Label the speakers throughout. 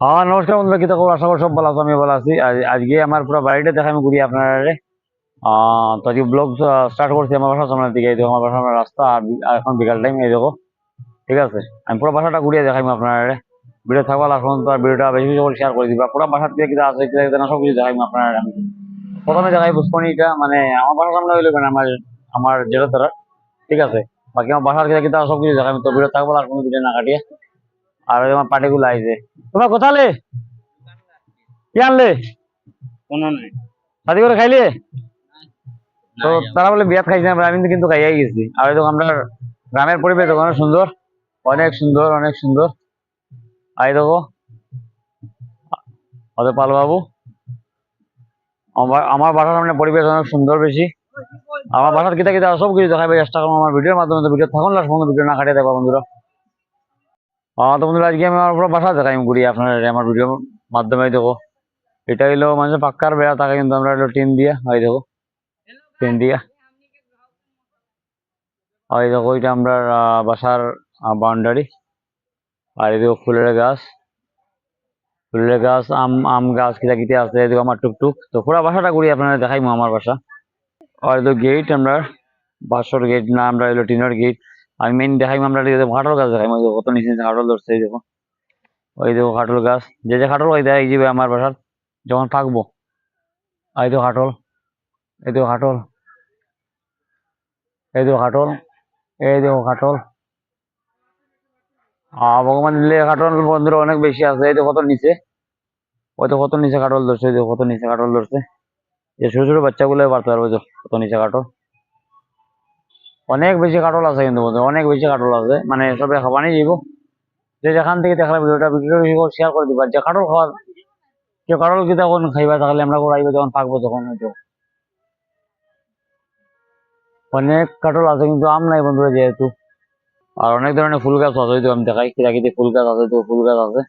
Speaker 1: হ্যাঁ নমস্কার বন্ধুরা, কি খবর? আশা করি সব ভালো আছো আমি ভালো আছি। আজকে আমার পুরো বাড়িটা দেখা আমি ঘুরি আপনারা তো আজকে ব্লগ স্টার্ট করছি আমার বাসার সামনের দিকে। এই দেখো, আমার বাসার সামনের রাস্তা, আর এখন বিকাল টাইম এই দেখো। ঠিক আছে? আমি পুরো বাসাটা ঘুরিয়ে দেখাই আপনারা ভিডিও থাকবা লাস্ট পর্যন্ত আর ভিডিওটা বেশি বেশি করে শেয়ার করে দিবা। পুরো বাসার থেকে কিনা আছে, কিনা কিনা সব কিছু দেখাই আপনারা আমি প্রথমে দেখাই পুষ্পনিটা। মানে আমার বাসার সামনে হইল কেন? আমার আমার যেটা তারা ঠিক আছে? বাকি আমার বাসার কিনা কিনা সব কিছু দেখাই তো ভিডিও থাকবা লাস্ট পর্যন্ত ভিডিও না কাটিয়ে। আর ওই আমার পার্টিগুলো আইছে। তোমার কোথালে কি আনলে?
Speaker 2: কোনো নাই।
Speaker 1: শাদি করে খাইলে? তো তারা বলে বিয়াত খাইছে না আমি কিন্তু খাইয়াই গেছি। আর এই দেখো আমরা গ্রামের পরিবেশ দেখো অনেক সুন্দর অনেক সুন্দর অনেক সুন্দর। আই দেখো ওদের পাল বাবু আমার আমার বাসার সামনে পরিবেশ অনেক সুন্দর বেশি। আমার বাসার কিতা কিতা সব কিছু দেখাবে চেষ্টা করব আমার ভিডিওর মাধ্যমে তো ভিডিও থাকুন লাস্ট পর্যন্ত ভিডিও না কাটিয়ে দেখবা বন্ধুরা। আহ, তো বন্ধুরা, আজকে আমি আমার বাসা দেখাই ঘুরি আপনার আমার ভিডিওর মাধ্যমে দেখো। এটা হইল মানে পাক্কার বেড়া থাকে কিন্তু আমরা টিন দিয়া হয় দেখো, টিন দিয়া। হয় দেখো, এটা আমরা বাসার বাউন্ডারি। আর এই দেখো, ফুলের গাছ। ফুলের গাছ, আম আম গাছ কিটা কিটা আছে, এই দেখো, আমার টুকটুক। তো পুরো বাসাটা ঘুরি আপনারা দেখাইমু আমার বাসা। আর এই গেট আমরা বাসর গেট না, আমরা হইল টিনের গেট আমি মেইন দেখাই আমরা কাঁঠাল গাছ দেখাইমু, ওই দেখো কত নিচে কাঁঠাল ধরছে, এই দেখো। ওই দেখো কাঁঠাল গাছ, যে যে কাঁঠাল ওই দেয়, এই যাবে আমার বাসার, যখন থাকব। এই তো হাটল, এই তো হাটল, এই তো হাটল, এই দেখো হাটল। আহ ভগবান দিলে কাটল বন্ধুরা অনেক বেশি আছে, এই তো কত নিচে। ওই তো কত নিচে কাটল ধরছে ওই দেখো কত নিচে কাটল ধরছে। এই ছোট ছোট বাচ্চাগুলো পারতে পারবে কত নিচে কাটল অনেক বেশি কাটল আছে কিন্তু বন্ধু, অনেক বেশি কাটল আছে। মানে সবে খাবানি যাইব যে যেখান থেকে দেখলাম ভিডিওটা ভিডিও শেয়ার করে দিবা। যে কাটল খাওয়ার কেউ কাটল কি তখন খাইবা, তাহলে আমরা করে আইবা যখন থাকব তখন হয়তো। অনেক কাটল আছে কিন্তু আম নাই বন্ধুরা যেহেতু। আর অনেক ধরনের ফুল গাছ আছে, হয়তো আমি দেখাই। কিরাকিতে ফুল গাছ আছে তো, ফুল গাছ আছে।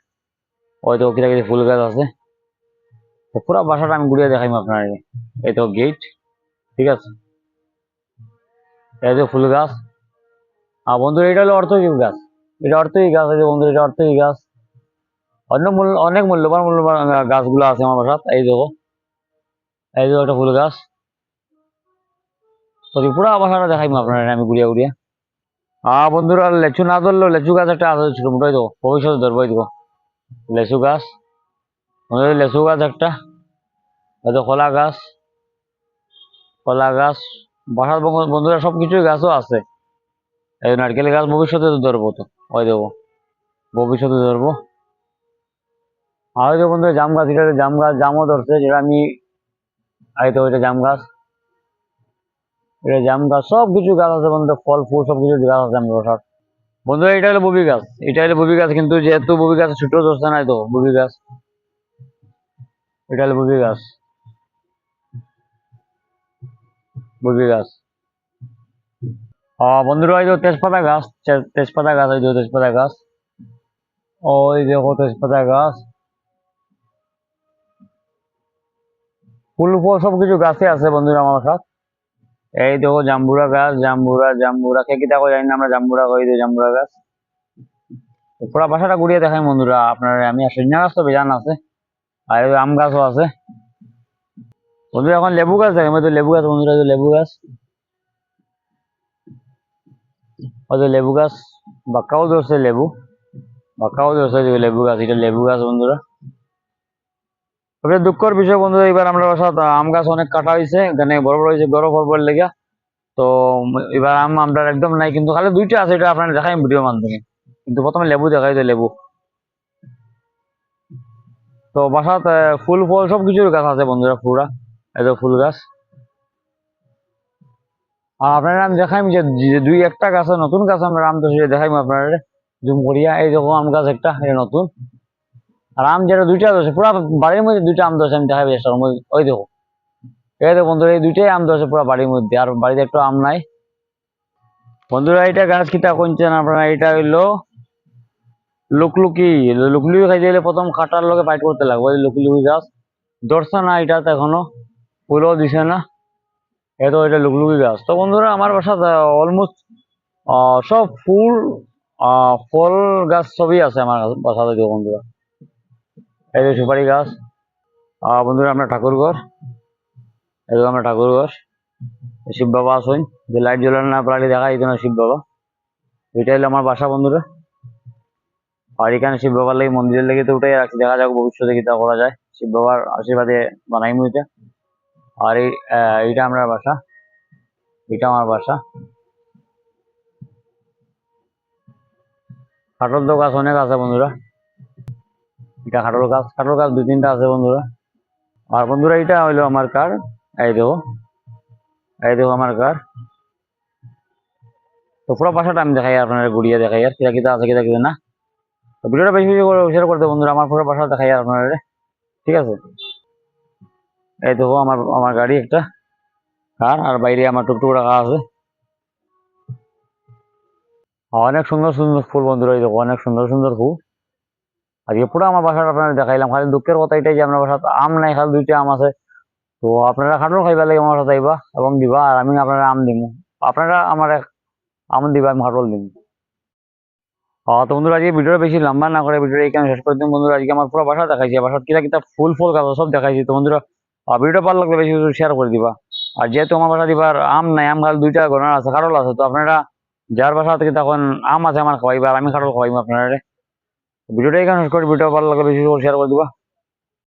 Speaker 1: হয়তো কিরাকিতে ফুল গাছ আছে। পুরো বাসাটা আমি ঘুরিয়ে দেখাইম আপনার এই তো গেট ঠিক আছে? এই তো ফুল গাছ। আর বন্ধুরা এটা হলো অর্থকী গাছ। এটা অর্থকী গাছ আছে বন্ধুরা এটা অর্থকী গাছ। অন্য মূল্য অনেক মূল্যবান মূল্যবান গাছগুলো আছে আমার বাসাত এই দেখো এই দেখো একটা ফুল গাছ। তো পুরো বাসাটা দেখাই আপনার আমি ঘুরিয়ে ঘুরিয়ে। হ্যাঁ বন্ধুরা লেচু না ধরলেও লেচু গাছ একটা আছে ছোট মোটো দেবো ভবিষ্যতে ধরবো দেখো। লেচু গাছ। বন্ধুরা, লেচু গাছ একটা। এই তো কলা গাছ। কলা গাছ। বাসার বন্ধুরা সব কিছুই গাছও আছে। এই নারকেল গাছ ভবিষ্যতে ধরবো তো, ওই দেবো। ভবিষ্যতে ধরবো। আর যে বন্ধুরা জাম গাছ, এটা জাম গাছ, জামও ধরছে, যেটা আমি এই তো ওইটা জাম গাছ। এটা জাম গাছ সব কিছু গাছ আছে বন্ধুরা, ফল, ফুল সব কিছু গাছ আছে আমি বসার। বন্ধুরা, এটা হলো ববি গাছ, এটা হলো ববি গাছ, কিন্তু যেহেতু ববি গাছ ছোট ধরছে না তো ববি গাছ। এটা হলো ববি গাছ। ববি গাছ। বন্ধুরা, এই যে তেজপাতা গাছ তেজপাতা গাছ, এই যে তেজপাতা গাছ। ওই দেখো তেজপাতা গাছ। ফুল ফল সব কিছু গাছে আছে বন্ধুরা আমার সাথে। এই দেখো জাম্বুরা গাছ, জাম্বুরা জাম্বুরা। কে কিতা কই জানি না, আমরা জাম্বুরা কই দিই জাম্বুরা গাছ। পুরা বাসাটা ঘুরিয়ে দেখাই বন্ধুরা, আপনার, আমি সন্ধ্যা গাছ তো বেজান আছে, আর আম গাছও আছে। বন্ধুরা এখন লেবু গাছ দেখাই তো লেবু গাছ, বন্ধুরা লেবু গাছ। যে লেবু গাছ, বাক্কাও ধরছে লেবু। বাক্কাও ধরছে লেবু গাছ, এটা লেবু গাছ, বন্ধুরা। তবে দুঃখের বিষয়, বন্ধুরা, এবার আমরা বাসাত আম গাছ অনেক কাটা হয়েছে এখানে বড় বড় হয়েছে গরম ফল লেগে। তো, এবার আম আমরা একদম নাই, কিন্তু খালি দুইটা আছে, এটা আপনার দেখাই ভিডিও মাধ্যমে। কিন্তু প্রথমে লেবু দেখাই তো লেবু। তো, বাসাত ফুল, ফল সব কিছুর গাছ আছে, বন্ধুরা, পুরা। এই তো ফুল গাছ। আর আপনার আমি দেখাইম যে দুই একটা গাছ, নতুন গাছ আমরা আম তো দেখাইম আপনার জুম করিয়া। এই দেখো আম গাছ একটা এটা নতুন। আর আম যেটা দুইটা ধরছে পুরা বাড়ির মধ্যে দুইটা আম ধরছে, আমি দেখাই চেষ্টা করব ওই দেখো। এই দেখো বন্ধুরা, এই দুইটাই আম ধরছে পুরা বাড়ির মধ্যে, আর বাড়িতে একটু আম নাই। বন্ধুরা এটা গাছ কিতা কোনছেন আপনারা? এটা হইল লুকলুকি। লুকলুকি খাইতে গেলে প্রথম খাটার লগে ফাইট করতে লাগবে। লুকলুকি গাছ। ধরছে না এটা তো এখনও। ফুলও দিছে না। এই তো এটা লুকলুকি গাছ। তো বন্ধুরা, আমার বাসাত অলমোস্ট সব ফুল ফল গাছ সবই আছে আমার বাসা দেখো বন্ধুরা। এই সুপারি গাছ। বন্ধুরা, আমরা ঠাকুরঘর। এই আমরা ঠাকুরঘর। শিব বাবা আসুন। যে লাইট জ্বলানো না পারলে দেখা যেত না শিব বাবা। এটা হলো আমার বাসা বন্ধুরা। আর এখানে শিব বাবার লাগে মন্দিরের লেগে তো উঠে রাখছি দেখা যাক ভবিষ্যতে কি করা যায়। শিব বাবার আশীর্বাদে বানাইমু এটা আর এইটা আমরা বাসা। এটা আমার বাসা। কাঠল তো গাছ অনেক আছে বন্ধুরা। এটা কাঠল গাছ। কাঠল গাছ দুই তিনটা আছে বন্ধুরা। আর বন্ধুরা এটা হইল আমার কার? এই দেখো। এই দেখো আমার কার। তো পুরো বাসাটা আমি দেখাই আপনার গুড়িয়া দেখাই। আর কিরা কিতা আছে কিতা কিতা না? তো ভিডিওটা বেশি বেশি করে শেয়ার করতে বন্ধুরা। আমার পুরো বাসা দেখাই আপনার ঠিক আছে? এই দেখো, আমার আমার গাড়ি একটা কার, আর বাইরে আমার টুকটুক রাখা আছে। অনেক সুন্দর সুন্দর ফুল বন্ধুরা, এই দেখো, অনেক সুন্দর সুন্দর ফুল। আজকে পুরো আমার বাসাটা আপনার দেখাইলাম, খালি দুঃখের কথা এটাই যে আপনার বাসাতে আম নাই, খালি দুইটা আম আছে। তো আপনারা খাটুন খাইবার লাগে আমার সাথে আইবা এবং দিবা, আর আমি আপনারা আম দিব আপনারা আমার এক আম দিবা, আমি খাটল দিব তো বন্ধুরা, আজকে ভিডিওটা বেশি লম্বা না করে, ভিডিওটা এখানে শেষ করে দিন বন্ধুরা, আজকে আমার পুরো বাসা দেখাইছি বাসার কিতা কিতা ফুল ফুল, গাছ, সব দেখাইছি। তো বন্ধুরা আহ, ভিডিওটা ভালো লাগলে বেশি বেশি শেয়ার করে দিবা। আর যেহেতু আমার বাসা দিবার আম নাই আম খাল দুইটা গণার আছে কাটল আছে তো আপনারা যার বাসা থেকে তখন আম আছে আমার খাওয়াইবা আর আমি কাটল খাওয়াইবো আপনারা ভিডিওটা এখানে করে ভিডিও ভালো লাগলে বেশি শেয়ার করে দিবা।